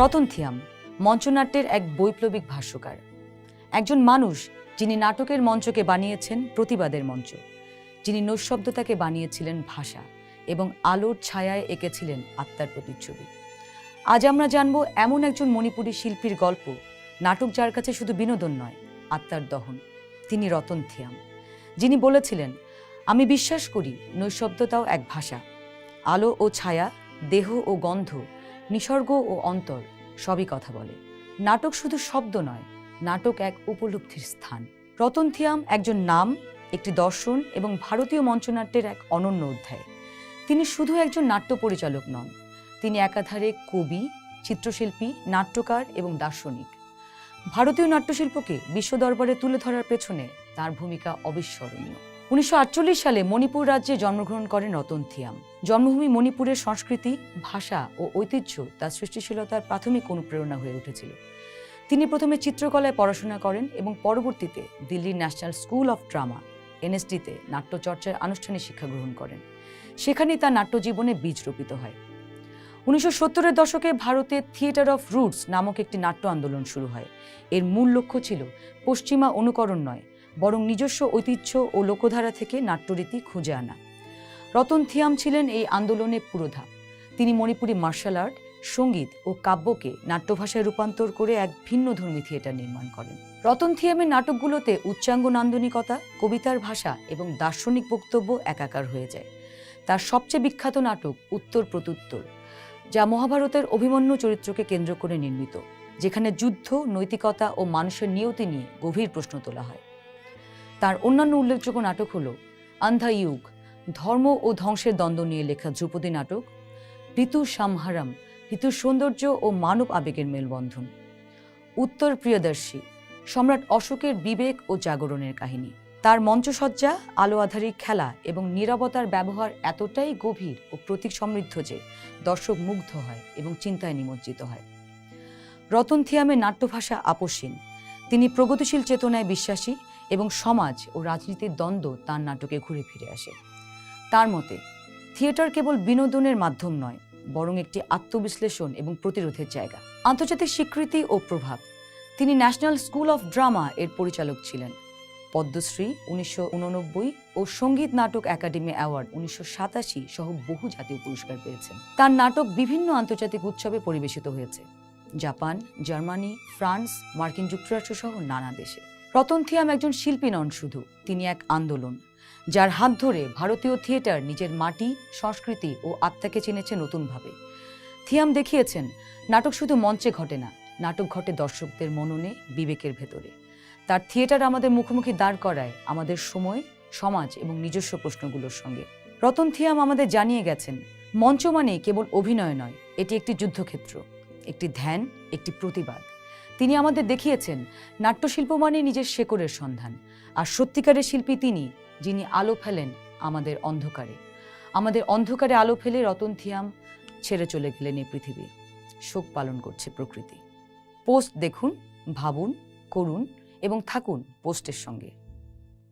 রতন থিয়াম, মঞ্চনাট্যের এক বৈপ্লবিক ভাষ্যকার। একজন মানুষ যিনি নাটকের মঞ্চকে বানিয়েছেন প্রতিবাদের মঞ্চ। যিনি নৈশব্দতাকে বানিয়েছিলেন ভাষা এবং আলোর ছায়ায় এঁকেছিলেন আত্মার প্রতিচ্ছবি। আজ আমরা জানব এমন একজন মণিপুরী শিল্পীর গল্প, নাটক যার কাছে শুধু বিনোদন নয়, আত্মার দহন। তিনি রতন থিয়াম, যিনি বলেছিলেন, আমি বিশ্বাস করি নৈশব্দতাও এক ভাষা। আলো ও ছায়া, দেহ ও গন্ধ, নিসর্গ ও অন্তর সবই কথা বলে। নাটক শুধু শব্দ নয়, নাটক এক উপলব্ধির স্থান। রতন থিয়াম একজন নাম, একটি দর্শন এবং ভারতীয় মঞ্চনাট্যের এক অনন্য অধ্যায়। তিনি শুধু একজন নাট্য পরিচালক নন, তিনি একাধারে কবি, চিত্রশিল্পী, নাট্যকার এবং দার্শনিক। ভারতীয় নাট্যশিল্পকে বিশ্ব দরবারে তুলে ধরার পেছনে তার ভূমিকা অবিস্মরণীয়। উনিশশো আটচল্লিশ সালে মণিপুর রাজ্যে জন্মগ্রহণ করেন রতন থিয়াম। জন্মভূমি মণিপুরের সংস্কৃতি, ভাষা ও ঐতিহ্য তার সৃষ্টিশীলতার প্রাথমিক অনুপ্রেরণা হয়ে উঠেছিল। তিনি প্রথমে চিত্রকলায় পড়াশোনা করেন এবং পরবর্তীতে দিল্লির ন্যাশনাল স্কুল অফ ড্রামা এনএসডিতে নাট্যচর্চার আনুষ্ঠানিক শিক্ষা গ্রহণ করেন। সেখানেই তার নাট্যজীবনে বীজ রোপিত হয়। উনিশশো সত্তরের দশকে ভারতে থিয়েটার অফ রুটস নামক একটি নাট্য আন্দোলন শুরু হয়। এর মূল লক্ষ্য ছিল পশ্চিমা অনুকরণ নয় বরং নিজস্ব ঐতিহ্য ও লোকধারা থেকে নাট্যরীতি খুঁজে আনা। রতন থিয়াম ছিলেন এই আন্দোলনে পুরোধা। তিনি মণিপুরি মার্শাল আর্ট, সংগীত ও কাব্যকে নাট্যভাষায় রূপান্তর করে এক ভিন্ন ধর্মী থিয়েটার নির্মাণ করেন। রতন থিয়ামের নাটকগুলোতে উচ্চাঙ্গ নান্দনিকতা, কবিতার ভাষা এবং দার্শনিক বক্তব্য একাকার হয়ে যায়। তার সবচেয়ে বিখ্যাত নাটক উত্তর প্রত্যুত্তর, যা মহাভারতের অভিমন্যু চরিত্রকে কেন্দ্র করে নির্মিত, যেখানে যুদ্ধ, নৈতিকতা ও মানুষের নিয়তি নিয়ে গভীর প্রশ্ন তোলা হয়। তার অন্যান্য উল্লেখযোগ্য নাটক হল আন্ধা ইউগ, ধর্ম ও ধ্বংসের দ্বন্দ্ব নিয়ে লেখা ধ্রুপদী নাটক, ঋতু সামহারাম, ঋতুর সৌন্দর্য ও মানব আবেগের মেলবন্ধন। উত্তর প্রিয়দর্শী, সম্রাট অশোকের বিবেক ও জাগরণের কাহিনী। তার মঞ্চসজ্জা, আলো আধারিক খেলা এবং নীরবতার ব্যবহার এতটাই গভীর ও প্রতীক সমৃদ্ধ যে দর্শক মুগ্ধ হয় এবং চিন্তায় নিমজ্জিত হয়। রতন থিয়ামের নাট্যভাষা আপসীন। তিনি প্রগতিশীল চেতনায় বিশ্বাসী এবং সমাজ ও রাজনীতির দ্বন্দ্ব তার নাটকে ঘুরে ফিরে আসে। তার মতে, থিয়েটার কেবল বিনোদনের মাধ্যম নয়, বরং একটি আত্মবিশ্লেষণ এবং প্রতিরোধের জায়গা। আন্তর্জাতিক স্বীকৃতি ও প্রভাব। তিনি ন্যাশনাল স্কুল অফ ড্রামা এর পরিচালক ছিলেন। পদ্মশ্রী উনিশশো উননব্বই ও সংগীত নাটক একাডেমি অ্যাওয়ার্ড উনিশশো সাতাশি সহ বহু জাতীয় পুরস্কার পেয়েছেন। তার নাটক বিভিন্ন আন্তর্জাতিক উৎসবে পরিবেশিত হয়েছে। জাপান, জার্মানি, ফ্রান্স, মার্কিন যুক্তরাষ্ট্র সহ নানা দেশে। রতন থিয়াম একজন শিল্পী নন শুধু, তিনি এক আন্দোলন, যার হাত ধরে ভারতীয় থিয়েটার নিজের মাটি, সংস্কৃতি ও আত্মাকে চিনেছে নতুনভাবে। থিয়াম দেখিয়েছেন, নাটক শুধু মঞ্চে ঘটে না, নাটক ঘটে দর্শকদের মননে, বিবেকের ভেতরে। তার থিয়েটার আমাদের মুখোমুখি দাঁড় করায় আমাদের সময়, সমাজ এবং নিজস্ব প্রশ্নগুলোর সঙ্গে। রতন থিয়াম আমাদের জানিয়ে গেছেন, মঞ্চ মানে কেবল অভিনয় নয়, এটি একটি যুদ্ধক্ষেত্র, একটি ধ্যান, একটি প্রতিবাদ। তিনি আমাদের দেখিয়েছেন নাট্যশিল্প মানে নিজের শেকড়ের সন্ধান। আর সত্যিকারের শিল্পী তিনি, যিনি আলো ফেলেন আমাদের অন্ধকারে। আমাদের অন্ধকারে আলো ফেলে রতন থিয়াম ছেড়ে চলে গেলেন এই পৃথিবী। শোক পালন করছে প্রকৃতি। পোস্ট দেখুন, ভাবুন, করুন এবং থাকুন পোস্টের সঙ্গে।